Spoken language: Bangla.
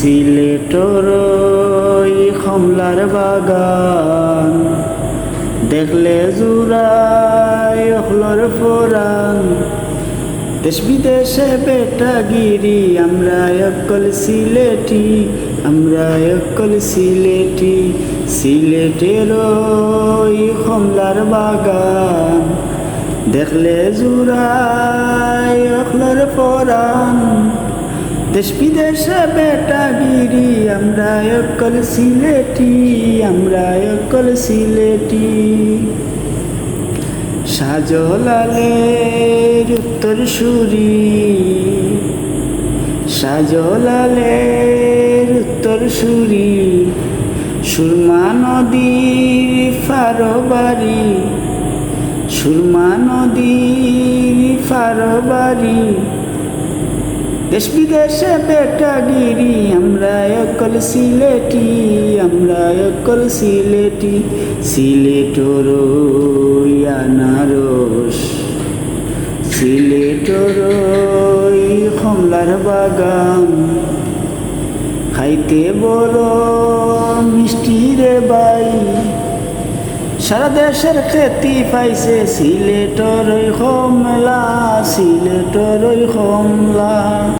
সিলেটর কমলার বাগান। দেখলে জুড়াই অখলর ফোরান। দেশ বিদেশে বেটাগিরি, আমরা অকল সিলেটি, আমরা অকল সিলেটি, সিলেটের কমলার বাগান। দেখলে জুড়াই অখলর ফোরান। দেশ বিদেশে বেটাগিরি আমরা অকল সিলেটি, আমরা অকল সিলেটি। সাজলালের উত্তর সুরি সাজলালের উত্তর সুরি সুরমা নদীর ফারবারি, সুরমা নদীর ফারবারি। দেশ বিদেশে বেটাগিরি আমরা অকল সিলেটি, আমরা অকল সিলেটি, সিলেটর আনারস সিলেটর কমলার বাগান, খাইতে বড় মিষ্টি রে বাই সারা দেশের খেতি পাইছে সিলেটর কমলা সিলেটর কমলা